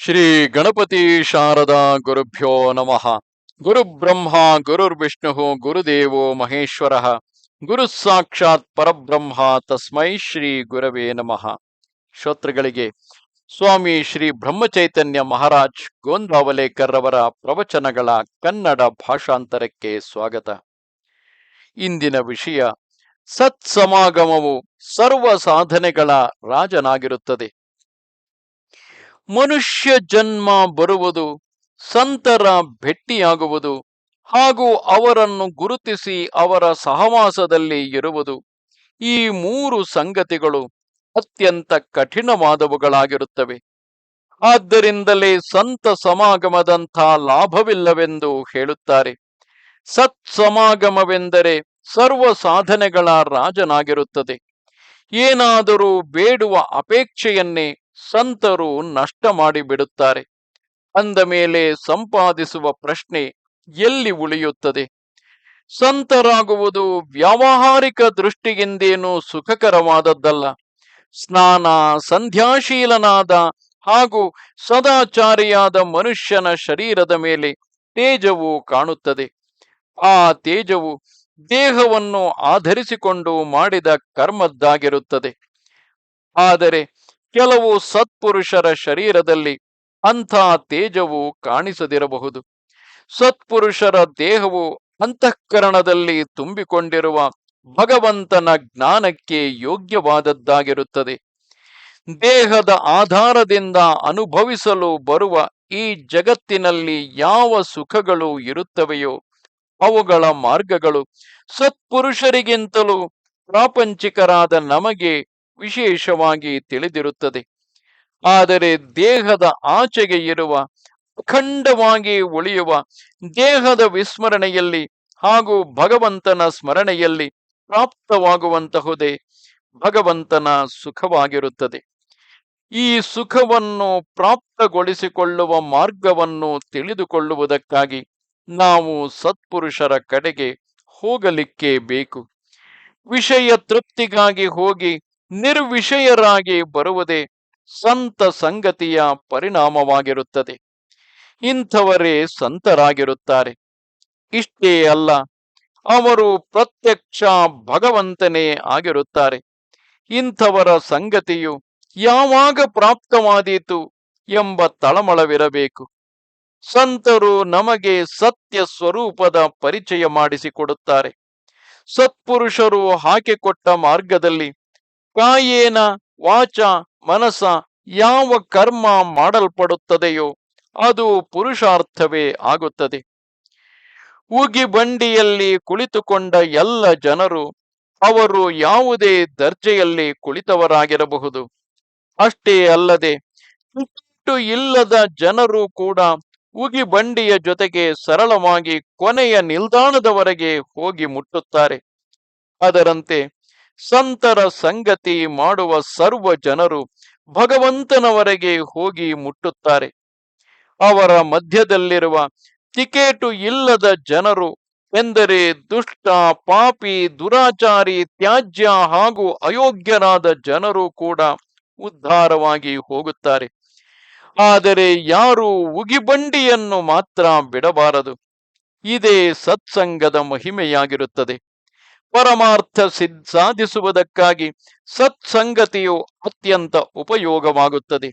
ಶ್ರೀ ಗಣಪತಿ ಶಾರದಾ ಗುರುಭ್ಯೋ ನಮಃ. ಗುರು ಬ್ರಹ್ಮ ಗುರುರ್ವಿಷ್ಣು ಗುರುದೇವೋ ಮಹೇಶ್ವರ. ಗುರು ಸಾಕ್ಷಾತ್ ಪರಬ್ರಹ್ಮ ತಸ್ಮೈ ಶ್ರೀ ಗುರವೇ ನಮಃ. ಶ್ರೋತೃಗಳಿಗೆ, ಸ್ವಾಮಿ ಶ್ರೀ ಬ್ರಹ್ಮಚೈತನ್ಯ ಮಹಾರಾಜ್ ಗೋಂದಾವಲೇಕರ್ ಅವರ ಪ್ರವಚನಗಳ ಕನ್ನಡ ಭಾಷಾಂತರಕ್ಕೆ ಸ್ವಾಗತ. ಇಂದಿನ ವಿಷಯ, ಸತ್ಸಮಾಗಮವು ಸರ್ವ ಸಾಧನೆಗಳ ರಾಜನಾಗಿರುತ್ತದೆ. ಮನುಷ್ಯ ಜನ್ಮ ಬರುವುದು, ಸಂತರ ಭೆಟ್ಟಿಯಾಗುವುದು ಹಾಗೂ ಅವರನ್ನು ಗುರುತಿಸಿ ಅವರ ಸಹವಾಸದಲ್ಲಿ ಇರುವುದು ಈ ಮೂರು ಸಂಗತಿಗಳು ಅತ್ಯಂತ ಕಠಿಣವಾದವುಗಳಾಗಿರುತ್ತವೆ. ಆದ್ದರಿಂದಲೇ ಸಂತ ಸಮಾಗಮದಂಥ ಲಾಭವಿಲ್ಲವೆಂದು ಹೇಳುತ್ತಾರೆ. ಸತ್ ಸಮಾಗಮವೆಂದರೆ ಸರ್ವ ಸಾಧನೆಗಳ ರಾಜನಾಗಿರುತ್ತದೆ. ಏನಾದರೂ ಬೇಡುವ ಅಪೇಕ್ಷೆಯನ್ನೇ ಸಂತರು ನಷ್ಟ ಮಾಡಿಬಿಡುತ್ತಾರೆ. ಅಂದ ಮೇಲೆ ಸಂಪಾದಿಸುವ ಪ್ರಶ್ನೆ ಎಲ್ಲಿ ಉಳಿಯುತ್ತದೆ? ಸಂತರಾಗುವುದು ವ್ಯಾವಹಾರಿಕ ದೃಷ್ಟಿಯಿಂದೇನು ಸುಖಕರವಾದದ್ದಲ್ಲ. ಸ್ನಾನ ಸಂಧ್ಯಾಶೀಲನಾದ ಹಾಗೂ ಸದಾಚಾರಿಯಾದ ಮನುಷ್ಯನ ಶರೀರದ ಮೇಲೆ ತೇಜವು ಕಾಣುತ್ತದೆ. ಆ ತೇಜವು ದೇಹವನ್ನು ಆಧರಿಸಿಕೊಂಡು ಮಾಡಿದ ಕರ್ಮದ್ದಾಗಿರುತ್ತದೆ. ಆದರೆ ಕೆಲವು ಸತ್ಪುರುಷರ ಶರೀರದಲ್ಲಿ ಅಂಥ ತೇಜವು ಕಾಣಿಸದಿರಬಹುದು. ಸತ್ಪುರುಷರ ದೇಹವು ಅಂತಃಕರಣದಲ್ಲಿ ತುಂಬಿಕೊಂಡಿರುವ ಭಗವಂತನ ಜ್ಞಾನಕ್ಕೆ ಯೋಗ್ಯವಾದದ್ದಾಗಿರುತ್ತದೆ. ದೇಹದ ಆಧಾರದಿಂದ ಅನುಭವಿಸಲು ಬರುವ ಈ ಜಗತ್ತಿನಲ್ಲಿ ಯಾವ ಸುಖಗಳು ಇರುತ್ತವೆಯೋ ಅವುಗಳ ಮಾರ್ಗಗಳು ಸತ್ಪುರುಷರಿಗಿಂತಲೂ ಪ್ರಾಪಂಚಿಕರಾದ ನಮಗೆ ವಿಶೇಷವಾಗಿ ತಿಳಿದಿರುತ್ತದೆ. ಆದರೆ ದೇಹದ ಆಚೆಗೆ ಇರುವ, ಅಖಂಡವಾಗಿ ಉಳಿಯುವ, ದೇಹದ ವಿಸ್ಮರಣೆಯಲ್ಲಿ ಹಾಗೂ ಭಗವಂತನ ಸ್ಮರಣೆಯಲ್ಲಿ ಪ್ರಾಪ್ತವಾಗುವಂತಹುದೇ ಭಗವಂತನ ಸುಖವಾಗಿರುತ್ತದೆ. ಈ ಸುಖವನ್ನು ಪ್ರಾಪ್ತಗೊಳಿಸಿಕೊಳ್ಳುವ ಮಾರ್ಗವನ್ನು ತಿಳಿದುಕೊಳ್ಳುವುದಕ್ಕಾಗಿ ನಾವು ಸತ್ಪುರುಷರ ಕಡೆಗೆ ಹೋಗಲಿಕ್ಕೆ ಬೇಕು. ವಿಷಯ ತೃಪ್ತಿಗಾಗಿ ಹೋಗಿ ನಿರ್ವಿಷಯರಾಗಿ ಬರುವುದೇ ಸಂತ ಸಂಗತಿಯ ಪರಿಣಾಮವಾಗಿರುತ್ತದೆ. ಇಂಥವರೇ ಸಂತರಾಗಿರುತ್ತಾರೆ. ಇಷ್ಟೇ ಅಲ್ಲ, ಅವರು ಪ್ರತ್ಯಕ್ಷ ಭಗವಂತನೇ ಆಗಿರುತ್ತಾರೆ. ಇಂಥವರ ಸಂಗತಿಯು ಯಾವಾಗ ಪ್ರಾಪ್ತವಾದೀತು ಎಂಬ ತಳಮಳವಿರಬೇಕು. ಸಂತರು ನಮಗೆ ಸತ್ಯ ಸ್ವರೂಪದ ಪರಿಚಯ ಮಾಡಿಸಿಕೊಡುತ್ತಾರೆ. ಸತ್ಪುರುಷರು ಹಾಕಿಕೊಟ್ಟ ಮಾರ್ಗದಲ್ಲಿ ಕಾಯೇನ ವಾಚ ಮನಸ ಯಾವ ಕರ್ಮ ಮಾಡಲ್ಪಡುತ್ತದೆಯೋ ಅದು ಪುರುಷಾರ್ಥವೇ ಆಗುತ್ತದೆ. ಉಗಿ ಬಂಡಿಯಲ್ಲಿ ಕುಳಿತುಕೊಂಡ ಎಲ್ಲ ಜನರು ಅವರು ಯಾವುದೇ ದರ್ಜೆಯಲ್ಲಿ ಕುಳಿತವರಾಗಿರಬಹುದು. ಅಷ್ಟೇ ಅಲ್ಲದೆ ಇಟ್ಟು ಇಲ್ಲದ ಜನರು ಕೂಡ ಉಗಿ ಬಂಡಿಯ ಜೊತೆಗೆ ಸರಳವಾಗಿ ಕೊನೆಯ ನಿಲ್ದಾಣದವರೆಗೆ ಹೋಗಿ ಮುಟ್ಟುತ್ತಾರೆ. ಅದರಂತೆ ಸಂತರ ಸಂಗತಿ ಮಾಡುವ ಸರ್ವ ಜನರು ಭಗವಂತನವರೆಗೆ ಹೋಗಿ ಮುಟ್ಟುತ್ತಾರೆ. ಅವರ ಮಧ್ಯದಲ್ಲಿರುವ ಟಿಕೆಟು ಇಲ್ಲದ ಜನರು ಎಂದರೆ ದುಷ್ಟ, ಪಾಪಿ, ದುರಾಚಾರಿ, ತ್ಯಾಜ್ಯ ಹಾಗೂ ಅಯೋಗ್ಯರಾದ ಜನರು ಕೂಡ ಉದ್ಧಾರವಾಗಿ ಹೋಗುತ್ತಾರೆ. ಆದರೆ ಯಾರು ಉಗಿಬಂಡಿಯನ್ನು ಮಾತ್ರ ಬಿಡಬಾರದು. ಇದೇ ಸತ್ಸಂಗದ ಮಹಿಮೆಯಾಗಿರುತ್ತದೆ. ಪರಮಾರ್ಥ ಸಿದ್ಧ ಸಾಧಿಸುವುದಕ್ಕಾಗಿ ಸತ್ಸಂಗತಿಯು ಅತ್ಯಂತ ಉಪಯೋಗವಾಗುತ್ತದೆ.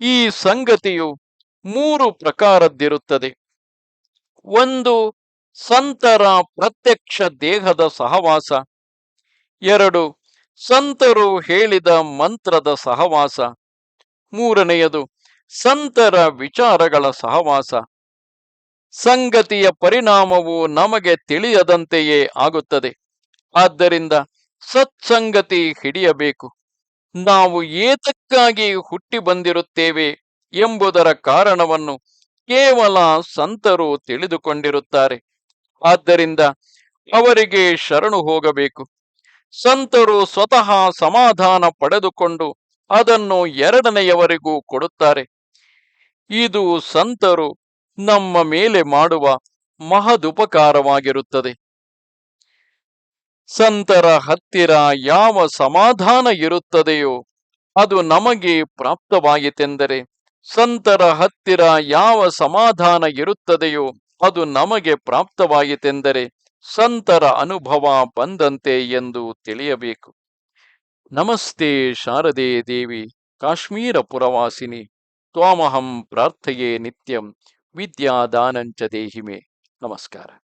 ಈ ಸಂಗತಿಯು ಮೂರು ಪ್ರಕಾರದ್ದಿರುತ್ತದೆ. ಒಂದು, ಸಂತರ ಪ್ರತ್ಯಕ್ಷ ದೇಹದ ಸಹವಾಸ. ಎರಡು, ಸಂತರು ಹೇಳಿದ ಮಂತ್ರದ ಸಹವಾಸ. ಮೂರನೆಯದು, ಸಂತರ ವಿಚಾರಗಳ ಸಹವಾಸ. ಸಂಗತಿಯ ಪರಿಣಾಮವು ನಮಗೆ ತಿಳಿಯದಂತೆಯೇ ಆಗುತ್ತದೆ. ಆದ್ದರಿಂದ ಸತ್ಸಂಗತಿ ಹಿಡಿಯಬೇಕು. ನಾವು ಏತಕ್ಕಾಗಿ ಹುಟ್ಟಿ ಬಂದಿರುತ್ತೇವೆ ಎಂಬುದರ ಕಾರಣವನ್ನು ಕೇವಲ ಸಂತರು ತಿಳಿದುಕೊಂಡಿರುತ್ತಾರೆ. ಆದ್ದರಿಂದ ಅವರಿಗೆ ಶರಣು ಹೋಗಬೇಕು. ಸಂತರು ಸ್ವತಃ ಸಮಾಧಾನ ಪಡೆದುಕೊಂಡು ಅದನ್ನು ಎರಡನೆಯವರಿಗೂ ಕೊಡುತ್ತಾರೆ. ಇದು ಸಂತರು ನಮ್ಮ ಮೇಲೆ ಮಾಡುವ ಮಹದುಪಕಾರವಾಗಿರುತ್ತದೆ. ಸಂತರ ಹತ್ತಿರ ಯಾವ ಸಮಾಧಾನ ಇರುತ್ತದೆಯೋ ಅದು ನಮಗೆ ಪ್ರಾಪ್ತವಾಯಿತೆಂದರೆ, ಸಂತರ ಹತ್ತಿರ ಯಾವ ಸಮಾಧಾನ ಇರುತ್ತದೆಯೋ ಅದು ನಮಗೆ ಪ್ರಾಪ್ತವಾಯಿತೆಂದರೆ, ಸಂತರ ಅನುಭವ ಬಂದಂತೆ ಎಂದು ತಿಳಿಯಬೇಕು. ನಮಸ್ತೆ ಶಾರದೆ ದೇವಿ, ಕಾಶ್ಮೀರ ಪುರವಾಸಿನಿ, ತ್ವಾಮಹಂ ಪ್ರಾರ್ಥಯೇ ನಿತ್ಯಂ, ವಿದ್ಯಾದಾನಂಚ ದೇಹಿಮೆ. ನಮಸ್ಕಾರ.